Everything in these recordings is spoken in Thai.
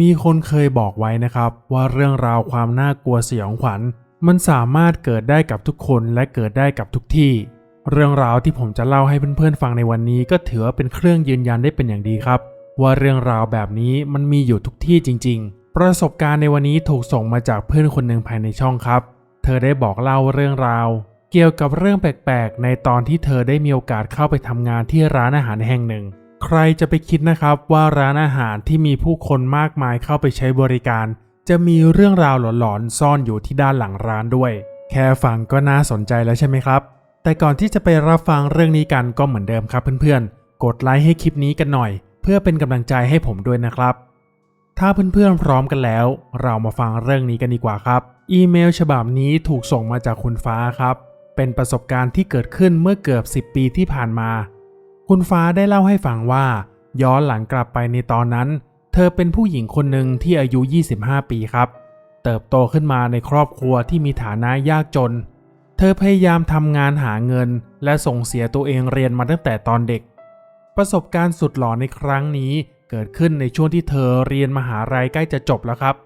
มีคนเคยบอกไว้นะครับว่าเรื่องราวความน่ากลัวสยองขวัญ มันสามารถเกิดได้กับทุกคนและเกิดได้กับทุกที่ เรื่องราวที่ผมจะเล่าให้เพื่อนๆฟังในวันนี้ ก็ถือว่าเป็นเครื่องยืนยันได้เป็นอย่างดีครับ ว่าเรื่องราวแบบนี้มันมีอยู่ทุกที่จริง ๆ ประสบการณ์ในวันนี้ถูกส่งมาจากเพื่อนคนหนึ่งภายในช่องครับ เธอได้บอกเล่าเรื่องราว เกี่ยวกับเรื่องแปลกๆ ในตอนที่เธอได้มีโอกาสเข้าไปทำงานที่ร้านอาหารแห่งหนึ่ง ใครจะไปคิดนะครับว่าร้านอาหารที่มีผู้คนมากมายเข้าไปใช้บริการ จะมีเรื่องราวหลอนๆซ่อนอยู่ที่ด้านหลังร้านด้วย แค่ฟังก็น่าสนใจแล้วใช่ไหมครับ แต่ก่อนที่จะไปรับฟังเรื่องนี้กันก็เหมือนเดิมครับเพื่อนๆ กดไลค์ให้คลิปนี้กันหน่อย เพื่อเป็นกำลังใจให้ผมด้วยนะครับ ถ้าเพื่อนๆพร้อมกันแล้ว เรามาฟังเรื่องนี้กันดีกว่าครับ อีเมลฉบับนี้ถูกส่งมาจากคุณฟ้าครับ เป็นประสบการณ์ที่เกิดขึ้นเมื่อเกือบ 10 ปีที่ผ่านมา คุณฟ้าได้เล่าให้ฟังว่า ย้อนหลังกลับไปในตอนนั้น เธอเป็นผู้หญิงคนหนึ่งที่อายุ 25 ปีครับ เติบโตขึ้นมาในครอบครัวที่มีฐานะยากจน เธอพยายามทำงานหาเงิน และส่งเสียตัวเองเรียนมาตั้งแต่ตอนเด็ก ประสบการณ์สุดหลอนในครั้งนี้เกิดขึ้นในช่วงที่เธอเรียนมหาลัยใกล้จะจบแล้วครับ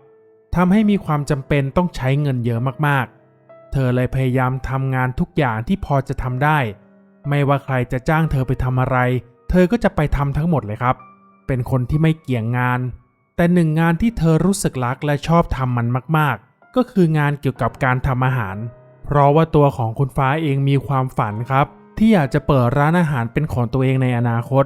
ทำให้มีความจำเป็นต้องใช้เงินเยอะมากๆ เธอเลยพยายามทำงานทุกอย่างที่พอจะทำได้ ไม่ว่าใครจะจ้างเธอไปทำอะไร เธอก็จะไปทำทั้งหมดเลยครับ เป็นคนที่ไม่เกี่ยงงาน แต่หนึ่งงานที่เธอรู้สึกรักและชอบทำมันมาก ๆ ก็คืองานเกี่ยวกับการทำอาหาร เพราะว่าตัวของคุณฟ้าเองมีความฝันครับ ที่อยากจะเปิดร้านอาหารเป็นของตัวเองในอนาคต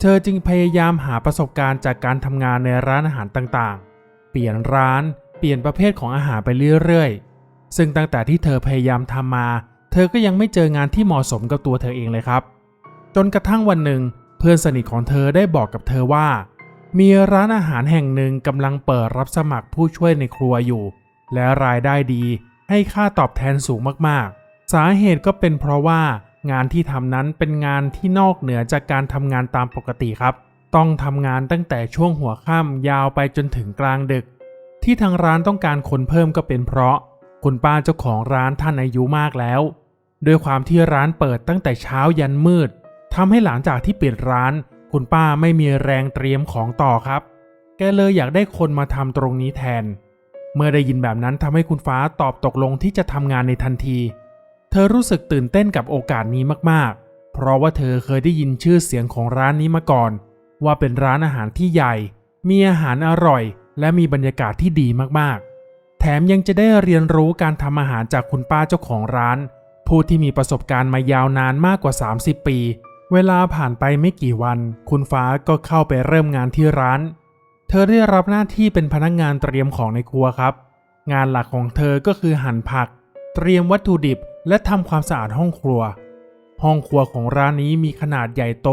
เธอจึงพยายามหาประสบการณ์จากการทำงานในร้านอาหารต่างๆ เปลี่ยนร้าน เปลี่ยนประเภทของอาหารไปเรื่อยๆ ซึ่งตั้งแต่ที่เธอพยายามทำมา เธอก็ยังไม่เจองานที่เหมาะสมกับตัวเธอเองเลยครับ จนกระทั่งวันหนึ่ง เพื่อนสนิทของเธอได้บอกกับเธอว่า มีร้านอาหารแห่งหนึ่งกำลังเปิดรับสมัครผู้ช่วยในครัวอยู่ และรายได้ดี ให้ค่าตอบแทนสูงมากๆ สาเหตุก็เป็นเพราะว่างานที่ทำนั้นเป็นงานที่นอกเหนือจากการทำงานตามปกติครับ ต้องทำงานตั้งแต่ช่วงหัวค่ำยาวไปจนถึงกลางดึก ที่ทางร้านต้องการคนเพิ่มก็เป็นเพราะ คุณป้าเจ้าของร้านท่านอายุมากแล้ว ด้วยความที่ร้านเปิดตั้งแต่เช้ายันมืดทำให้หลังจากที่ปิดร้าน คุณป้าไม่มีแรงเตรียมของต่อครับ แกเลยอยากได้คนมาทำตรงนี้แทน เมื่อได้ยินแบบนั้นทำให้คุณฟ้าตอบตกลงที่จะทำงานในทันที เธอรู้สึกตื่นเต้นกับโอกาสนี้มากๆ เพราะว่าเธอเคยได้ยินชื่อเสียงของร้านนี้มาก่อน ว่าเป็นร้านอาหารที่ใหญ่ มีอาหารอร่อย และมีบรรยากาศที่ดีมากๆ แถมยังจะได้เรียนรู้การทำอาหารจากคุณป้าเจ้าของร้าน ผู้ที่มีประสบการณ์มายาวนานมากกว่า 30 ปี เวลาผ่านไปไม่กี่วัน คุณฟ้าก็เข้าไปเริ่มงานที่ร้าน เธอได้รับหน้าที่เป็นพนักงานเตรียมของในครัวครับ งานหลักของเธอก็คือหั่นผัก เตรียมวัตถุดิบ และทำความสะอาดห้องครัว ห้องครัวของร้านนี้มีขนาดใหญ่โต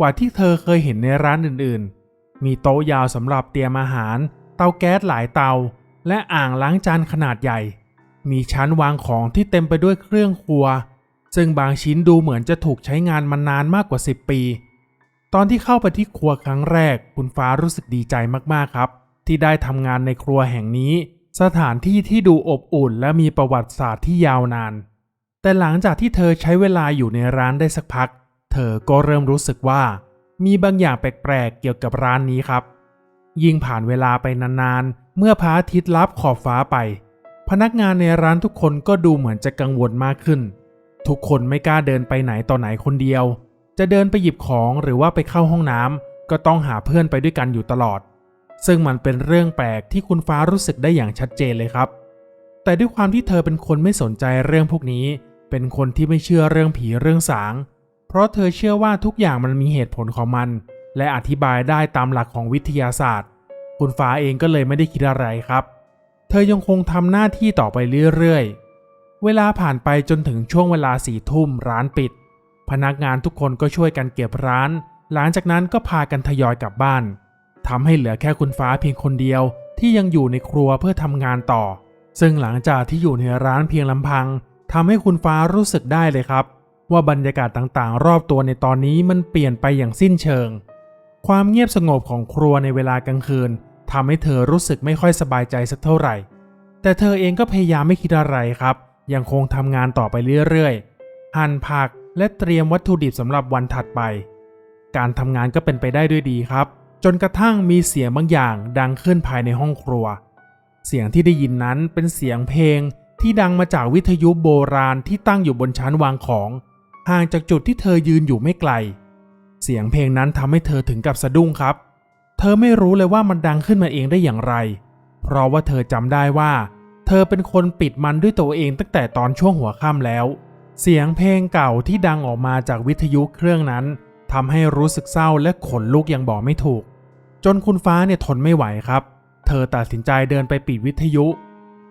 กว่าที่เธอเคยเห็นในร้านอื่นๆ มีโต๊ะยาวสำหรับเตรียมอาหาร เตาแก๊สหลายเตา และอ่างล้างจานขนาดใหญ่ มีชั้นวางของที่เต็มไปด้วยเครื่องครัว ซึ่งบางชิ้นดูเหมือนจะถูกใช้งานมานานมากกว่า 10 ปี ตอนที่เข้าไปที่ครัวครั้งแรก คุณฟ้ารู้สึกดีใจมากๆครับ ที่ได้ทำงานในครัวแห่งนี้ สถานที่ที่ดูอบอุ่น และมีประวัติศาสตร์ที่ยาวนาน แต่หลังจากที่เธอใช้เวลาอยู่ในร้านได้สักพัก เธอก็เริ่มรู้สึกว่า มีบางอย่างแปลกๆเกี่ยวกับร้านนี้ครับ ยิ่งผ่านเวลาไปนานๆ เมื่อพระอาทิตย์ลับขอบฟ้าไป พนักงานในร้านทุกคนก็ดูเหมือนจะกังวลมากขึ้น ทุกคนไม่กล้าเดินไปไหนต่อไหนคนเดียว จะเดินไปหยิบของหรือว่าไปเข้าห้องน้ำก็ต้องหาเพื่อนไปด้วยกันอยู่ตลอด ซึ่งมันเป็นเรื่องแปลกที่คุณฟ้ารู้สึกได้อย่างชัดเจนเลยครับ แต่ด้วยความที่เธอเป็นคนไม่สนใจเรื่องพวกนี้ เป็นคนที่ไม่เชื่อเรื่องผีเรื่องสาง เพราะเธอเชื่อว่าทุกอย่างมันมีเหตุผลของมัน และอธิบายได้ตามหลักของวิทยาศาสตร์ คุณฟ้าเองก็เลยไม่ได้คิดอะไรครับ เธอยังคงทำหน้าที่ต่อไปเรื่อยๆ เวลาผ่านไปจนถึงช่วงเวลาสี่ทุ่มร้านปิด พนักงานทุกคนก็ช่วยกันเก็บร้าน หลังจากนั้นก็พากันทยอยกลับบ้านทำให้เหลือแค่คุณฟ้าเพียงคนเดียวที่ยังอยู่ในครัวเพื่อทำงานต่อ ซึ่งหลังจากที่อยู่ในร้านเพียงลำพังทำให้คุณฟ้ารู้สึกได้เลยครับ ว่าบรรยากาศต่างๆ รอบตัวในตอนนี้มันเปลี่ยนไปอย่างสิ้นเชิง ความเงียบสงบของครัวในเวลากลางคืน ทำให้เธอรู้สึกไม่ค่อยสบายใจสักเท่าไหร่ แต่เธอเองก็พยายามไม่คิดอะไรครับ ยังคงทำงานต่อไปเรื่อยๆ หั่นผักและเตรียมวัตถุดิบสำหรับวันถัดไป การทำงานก็เป็นไปได้ด้วยดีครับ จนกระทั่งมีเสียงบางอย่างดังขึ้นภายในห้องครัว เสียงที่ได้ยินนั้นเป็นเสียงเพลงที่ดังมาจากวิทยุโบราณที่ตั้งอยู่บนชั้นวางของ ห่างจากจุดที่เธอยืนอยู่ไม่ไกล เสียงเพลงนั้นทำให้เธอถึงกับสะดุ้งครับ เธอไม่รู้เลยว่ามันดังขึ้นมาเองได้อย่างไร เพราะว่าเธอจำได้ว่า เธอเป็นคนปิดมันด้วยตัวเองตั้งแต่ตอนช่วงหัวค่ำแล้ว เสียงเพลงเก่าที่ดังออกมาจากวิทยุเครื่องนั้นทำให้รู้สึกเศร้าและขนลุกยังบอกไม่ถูก จนคุณฟ้าเนี่ยทนไม่ไหวครับ เธอตัดสินใจเดินไปปิดวิทยุ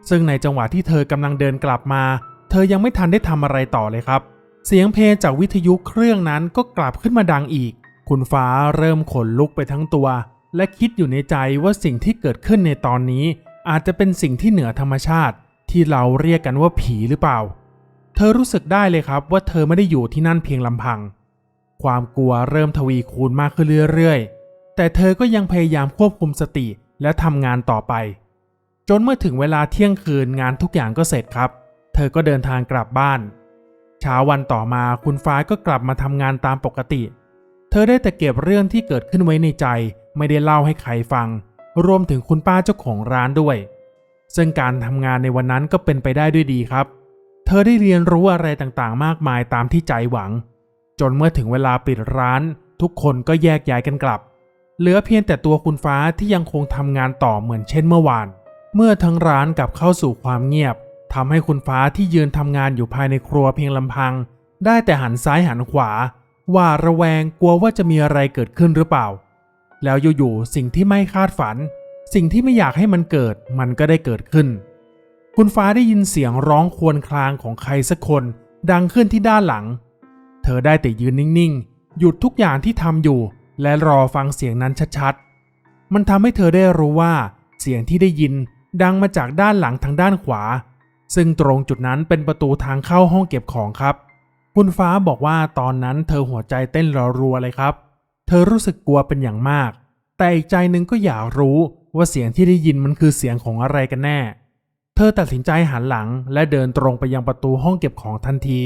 ซึ่งในจังหวะที่เธอกำลังเดินกลับมา เธอยังไม่ทันได้ทำอะไรต่อเลยครับ เสียงเพลงจากวิทยุเครื่องนั้นก็กลับขึ้นมาดังอีก คุณฟ้าเริ่มขนลุกไปทั้งตัว และคิดอยู่ในใจว่าสิ่งที่เกิดขึ้นในตอนนี้ อาจจะเป็นสิ่งที่เหนือธรรมชาติ ที่เราเรียกกันว่าผีหรือเปล่า เธอรู้สึกได้เลยครับว่าเธอไม่ได้อยู่ที่นั่นเพียงลำพัง ความกลัวเริ่มทวีคูณมากขึ้นเรื่อยๆ แต่เธอก็ยังพยายามควบคุมสติและทำงานต่อไป จนเมื่อถึงเวลาเที่ยงคืนงานทุกอย่างก็เสร็จครับ เธอก็เดินทางกลับบ้านเช้าวันต่อมาคุณฟ้าก็กลับมาทำงานตามปกติ เธอได้แต่เก็บเรื่องที่เกิดขึ้นไว้ในใจ ไม่ได้เล่าให้ใครฟัง รวมถึงคุณป้าเจ้าของร้านด้วย ซึ่งการทำงานในวันนั้นก็เป็นไปได้ด้วยดีครับ เธอได้เรียนรู้อะไรต่างๆ มากมายตามที่ใจหวัง จนเมื่อถึงเวลาปิดร้าน ทุกคนก็แยกย้ายกันกลับ เหลือเพียงแต่ตัวคุณฟ้าที่ยังคงทำงานต่อเหมือนเช่นเมื่อวาน เมื่อทั้งร้านกลับเข้าสู่ความเงียบทำให้คุณฟ้าที่ยืนทำงานอยู่ภายในครัวเพียงลำพัง ได้แต่หันซ้ายหันขวาว่าระแวงกลัวว่าจะมีอะไรเกิดขึ้นหรือเปล่า แล้วอยู่ๆสิ่งที่ไม่คาดฝัน สิ่งที่ไม่อยากให้มันเกิด มันก็ได้เกิดขึ้น คุณฟ้าได้ยินเสียงร้องครวญครางของใครสักคน ดังขึ้นที่ด้านหลัง เธอได้แต่ยืนนิ่งๆ หยุดทุกอย่างที่ทำอยู่ และรอฟังเสียงนั้นชัดๆ มันทำให้เธอได้รู้ว่า เสียงที่ได้ยินดังมาจากด้านหลังทางด้านขวา ซึ่งตรงจุดนั้นเป็นประตูทางเข้าห้องเก็บของครับ คุณฟ้าบอกว่าตอนนั้นเธอหัวใจเต้นรัวๆเลยครับ เธอรู้สึกกลัวเป็นอย่างมาก แต่อีกใจหนึ่งก็อยากรู้ว่าเสียงที่ได้ยินมันคือเสียงของอะไรกันแน่ เธอตัดสินใจหันหลังและเดินตรงไปยังประตูห้องเก็บของทันที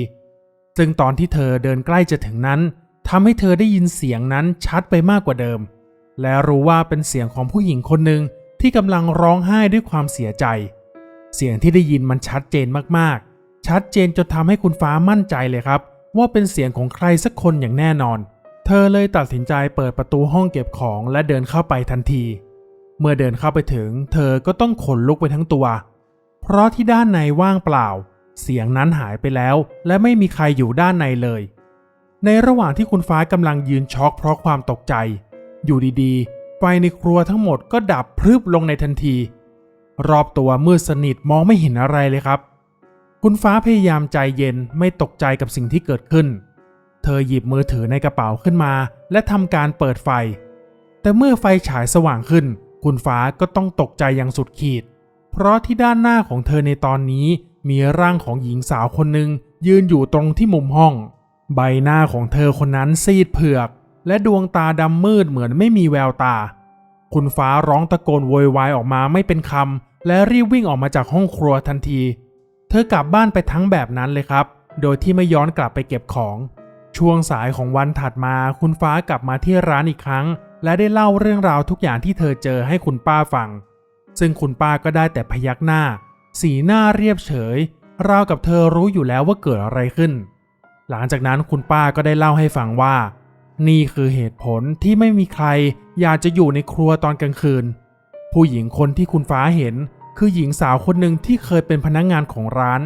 ซึ่งตอนที่เธอเดินใกล้จะถึงนั้นทำให้เธอได้ยินเสียงนั้นชัดไปมากกว่าเดิม และรู้ว่าเป็นเสียงของผู้หญิงคนหนึ่งที่กำลังร้องไห้ด้วยความเสียใจ เสียงที่ได้ยินมันชัดเจนมากๆ ชัดเจนจนทำให้คุณฟ้ามั่นใจเลยครับ ว่าเป็นเสียงของใครสักคนอย่างแน่นอน เธอเลยตัดสินใจเปิดประตูห้องเก็บของและเดินเข้าไปทันที เมื่อเดินเข้าไปถึง เธอก็ต้องขนลุกไปทั้งตัว เพราะที่ด้านในว่างเปล่า เสียงนั้นหายไปแล้ว และไม่มีใครอยู่ด้านในเลย ในระหว่างที่คุณฟ้ากำลังยืนช็อกเพราะความตกใจ อยู่ดีๆ ไฟในครัวทั้งหมดก็ดับพรึบลงในทันที รอบตัวมืดสนิทมองไม่เห็นอะไรเลยครับ คุณฟ้าพยายามใจเย็นไม่ตกใจกับสิ่งที่เกิดขึ้นเธอหยิบมือถือในกระเป๋าขึ้นมา และทำการเปิดไฟ แต่เมื่อไฟฉายสว่างขึ้น คุณฟ้าก็ต้องตกใจอย่างสุดขีด เพราะที่ด้านหน้าของเธอในตอนนี้มีร่างของหญิงสาวคนหนึ่งยืนอยู่ตรงที่มุมห้อง ใบหน้าของเธอคนนั้นซีดเผือก และดวงตาดำมืดเหมือนไม่มีแววตา คุณฟ้าร้องตะโกนโวยวายออกมาไม่เป็นคำและรีบวิ่งออกมาจากห้องครัวทันที เธอกลับบ้านไปทั้งแบบนั้นเลยครับ โดยที่ไม่ย้อนกลับไปเก็บของ ช่วงสายของวันถัดมาคุณฟ้ากลับมาที่ร้านอีกครั้ง และได้เล่าเรื่องราวทุกอย่างที่เธอเจอให้คุณป้าฟัง ซึ่งคุณป้าก็ได้แต่พยักหน้า สีหน้าเรียบเฉย ราวกับเธอรู้อยู่แล้วว่าเกิดอะไรขึ้น หลังจากนั้นคุณป้าก็ได้เล่าให้ฟังว่า นี่คือเหตุผลที่ไม่มีใคร อยากจะอยู่ในครัวตอนกลางคืน ผู้หญิงคนที่คุณฟ้าเห็น คือหญิงสาวคนหนึ่งที่เคยเป็นพนักงงานของร้าน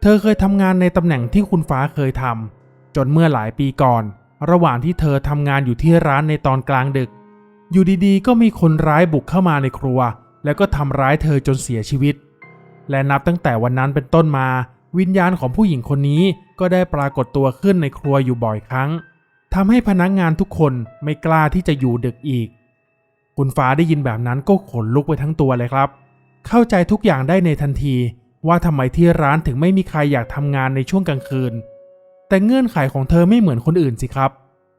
เธอเคยทำงานในตำแหน่งที่คุณฟ้าเคยทำ จนเมื่อหลายปีก่อน ระหว่างที่เธอทำงานอยู่ที่ร้านในตอนกลางดึก อยู่ดีๆ ก็มีคนร้ายบุกเข้ามาในครัว แล้วก็ทำร้ายเธอจนเสียชีวิต และนับตั้งแต่วันนั้นเป็นต้นมา วิญญาณของผู้หญิงคนนี้ก็ได้ปรากฏตัวขึ้นในครัวอยู่บ่อยครั้งทำให้พนักงานทุกคนไม่กล้าที่จะอยู่ดึกอีก คุณฟ้าได้ยินแบบนั้นก็ขนลุกไปทั้งตัวเลยครับ เข้าใจทุกอย่างได้ในทันทีว่าทำไมที่ร้านถึงไม่มีใครอยากทำงานในช่วงกลางคืน แต่เงื่อนไขของเธอไม่เหมือนคนอื่นสิครับ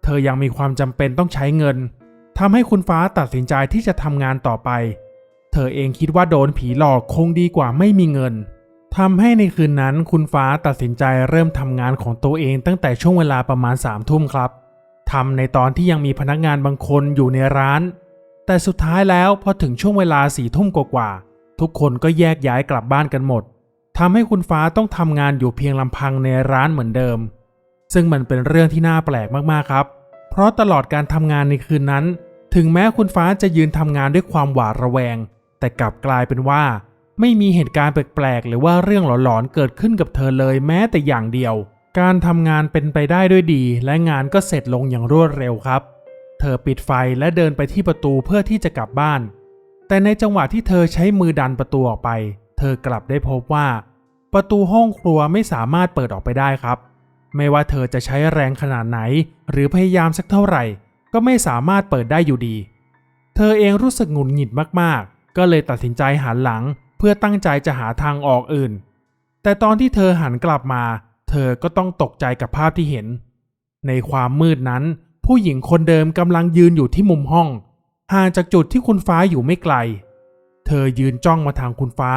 เธอยังมีความจำเป็นต้องใช้เงินทำให้คุณฟ้าตัดสินใจที่จะทำงานต่อไป เธอเองคิดว่าโดนผีหลอกคงดีกว่าไม่มีเงินทำให้ในคืนนั้นคุณฟ้าตัดสินใจเริ่มทำงานของตัวเองตั้งแต่ช่วงเวลาประมาณสามทุ่มครับทำในตอนที่ยังมีพนักงานบางคนอยู่ในร้าน แต่สุดท้ายแล้วพอถึงช่วงเวลาสี่ทุ่มกว่าๆทุกคนก็แยกย้ายกลับบ้านกันหมดทำให้คุณฟ้าต้องทำงานอยู่เพียงลำพังในร้านเหมือนเดิม ซึ่งมันเป็นเรื่องที่น่าแปลกมากๆครับ เพราะตลอดการทำงานในคืนนั้น ถึงแม้คุณฟ้าจะยืนทำงานด้วยความหวาดระแวง แต่กลับกลายเป็นว่า ไม่มีเหตุการณ์แปลกๆ หรือว่าเรื่องหลอนๆเกิดขึ้นกับเธอเลยแม้แต่อย่างเดียว การทำงานเป็นไปได้ด้วยดี และงานก็เสร็จลงอย่างรวดเร็วครับ เธอปิดไฟและเดินไปที่ประตูเพื่อที่จะกลับบ้าน แต่ในจังหวะที่เธอใช้มือดันประตูออกไป เธอกลับได้พบว่า ประตูห้องครัวไม่สามารถเปิดออกไปได้ครับ ไม่ว่าเธอจะใช้แรงขนาดไหน หรือพยายามสักเท่าไหร่ ก็ไม่สามารถเปิดได้อยู่ดี เธอเองรู้สึกหงุดหงิดมากๆ ก็เลยตัดสินใจหันหลัง เพื่อตั้งใจจะหาทางออกอื่น แต่ตอนที่เธอหันกลับมา เธอก็ต้องตกใจกับภาพที่เห็น ในความมืดนั้น ผู้หญิงคนเดิมกำลังยืนอยู่ที่มุมห้องห่างจากจุดที่คุณฟ้าอยู่ไม่ไกล เธอยืนจ้องมาทางคุณฟ้า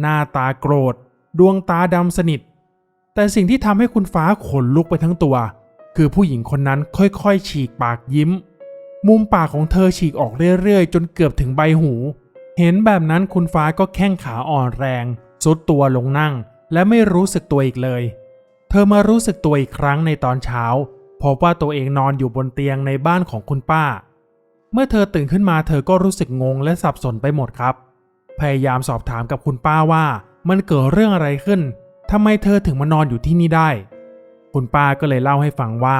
หน้าตาโกรธ ดวงตาดำสนิท แต่สิ่งที่ทำให้คุณฟ้าขนลุกไปทั้งตัว คือผู้หญิงคนนั้นค่อยๆ ฉีกปากยิ้ม มุมปากของเธอฉีกออกเรื่อยๆ จนเกือบถึงใบหู เห็นแบบนั้นคุณฟ้าก็แข้งขาอ่อนแรงสุดตัวลงนั่ง และไม่รู้สึกตัวอีกเลย เธอมารู้สึกตัวอีกครั้งในตอนเช้าพบว่าตัวเองนอนอยู่บนเตียงในบ้านของคุณป้า เมื่อเธอตื่นขึ้นมาเธอก็รู้สึกงงและสับสนไปหมดครับ พยายามสอบถามกับคุณป้าว่ามันเกิดเรื่องอะไรขึ้น ทำไมเธอถึงมานอนอยู่ที่นี่ได้ คุณป้าก็เลยเล่าให้ฟังว่า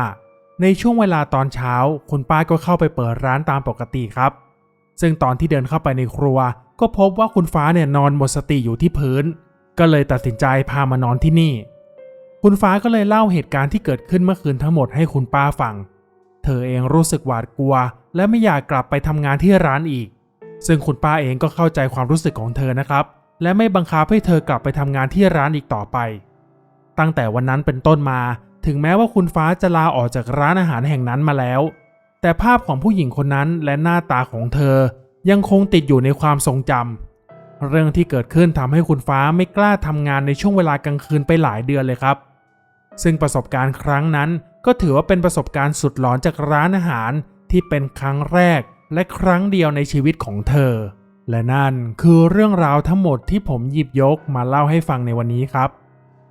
ในช่วงเวลาตอนเช้า คุณป้าก็เข้าไปเปิดร้านตามปกติครับ ซึ่งตอนที่เดินเข้าไปในครัว ก็พบว่าคุณฟ้าเนี่ยนอนหมดสติอยู่ที่พื้น ก็เลยตัดสินใจพามานอนที่นี่ คุณฟ้าก็เลยเล่าเหตุการณ์ที่เกิดขึ้นเมื่อคืนทั้งหมดให้คุณป้าฟัง เธอเองรู้สึกหวาดกลัว และไม่อยากกลับไปทำงานที่ร้านอีก ซึ่งคุณป้าเองก็เข้าใจความรู้สึกของเธอนะครับ และไม่บังคับให้เธอกลับไปทำงานที่ร้านอีกต่อไป ตั้งแต่วันนั้นเป็นต้นมา ถึงแม้ว่าคุณฟ้าจะลาออกจากร้านอาหารแห่งนั้นมาแล้ว แต่ภาพของผู้หญิงคนนั้นและหน้าตาของเธอ ยังคงติดอยู่ในความทรงจำเรื่องที่เกิดขึ้นทำให้คุณฟ้าไม่กล้าทำงานในช่วงเวลากลางคืนไปหลายเดือนเลยครับ ซึ่งประสบการณ์ครั้งนั้นก็ถือว่าเป็นประสบการณ์สุดหลอนจากร้านอาหารที่เป็นครั้งแรกและครั้งเดียวในชีวิตของเธอ และนั่นคือเรื่องราวทั้งหมดที่ผมหยิบยกมาเล่าให้ฟังในวันนี้ครับ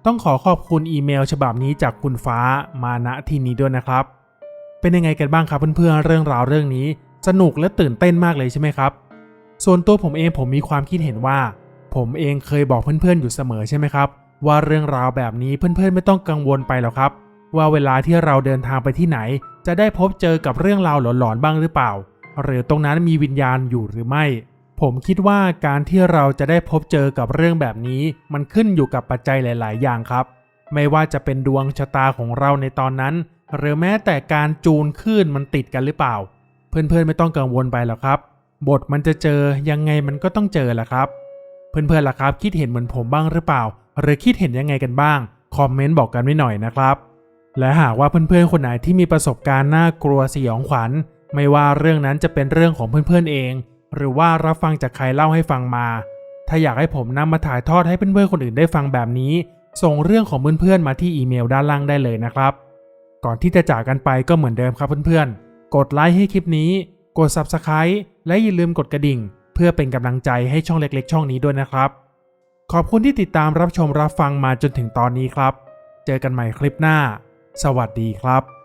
ต้องขอขอบคุณอีเมลฉบับนี้จากคุณฟ้ามาณที่นี้ด้วยนะครับ เป็นยังไงกันบ้างครับเพื่อนๆเรื่องราวเรื่องนี้ สนุกและตื่นเต้นมากเลยใช่ไหมครับ ส่วนตัวผมเองผมมีความคิดเห็นว่า ผมเองเคยบอกเพื่อนๆอยู่เสมอใช่ไหมครับ ว่าเรื่องราวแบบนี้เพื่อนๆไม่ต้องกังวลไปหรอกครับ ว่าเวลาที่เราเดินทางไปที่ไหน จะได้พบเจอกับเรื่องราวหลอนๆบ้างหรือเปล่า หรือตรงนั้นมีวิญญาณอยู่หรือไม่ ผมคิดว่าการที่เราจะได้พบเจอกับเรื่องแบบนี้ มันขึ้นอยู่กับปัจจัยหลาย ๆ อย่างครับ ไม่ว่าจะเป็นดวงชะตาของเราในตอนนั้น หรือแม้แต่การจูนคลื่นมันติดกันหรือเปล่า เพื่อนๆไม่ต้องกังวลไปหรอกครับ บทมันจะเจอยังไงมันก็ต้องเจอแหละครับ เพื่อนๆล่ะครับ คิดเห็นเหมือนผมบ้างหรือเปล่า หรือคิดเห็นยังไงกันบ้างคอมเมนต์บอกกันไว้หน่อยนะครับ และหากว่าเพื่อนๆคนไหนที่มีประสบการณ์น่ากลัวสยองขวัญ ไม่ว่าเรื่องนั้นจะเป็นเรื่องของเพื่อนๆเอง หรือว่ารับฟังจากใครเล่าให้ฟังมา ถ้าอยากให้ผมนำมาถ่ายทอดให้เพื่อนๆคนอื่นได้ฟังแบบนี้ ส่งเรื่องของเพื่อนๆมาที่อีเมลด้านล่างได้เลยนะครับ ก่อนที่จะจากกันไปก็เหมือนเดิมครับเพื่อนๆ กดไลค์ให้คลิปนี้ กด Subscribe และอย่าลืมกดกระดิ่ง เพื่อเป็นกำลังใจให้ช่องเล็กๆ ช่องนี้ด้วยนะครับ ขอบคุณที่ติดตามรับชมรับฟังมาจนถึงตอนนี้ครับ เจอกันใหม่คลิปหน้า สวัสดีครับ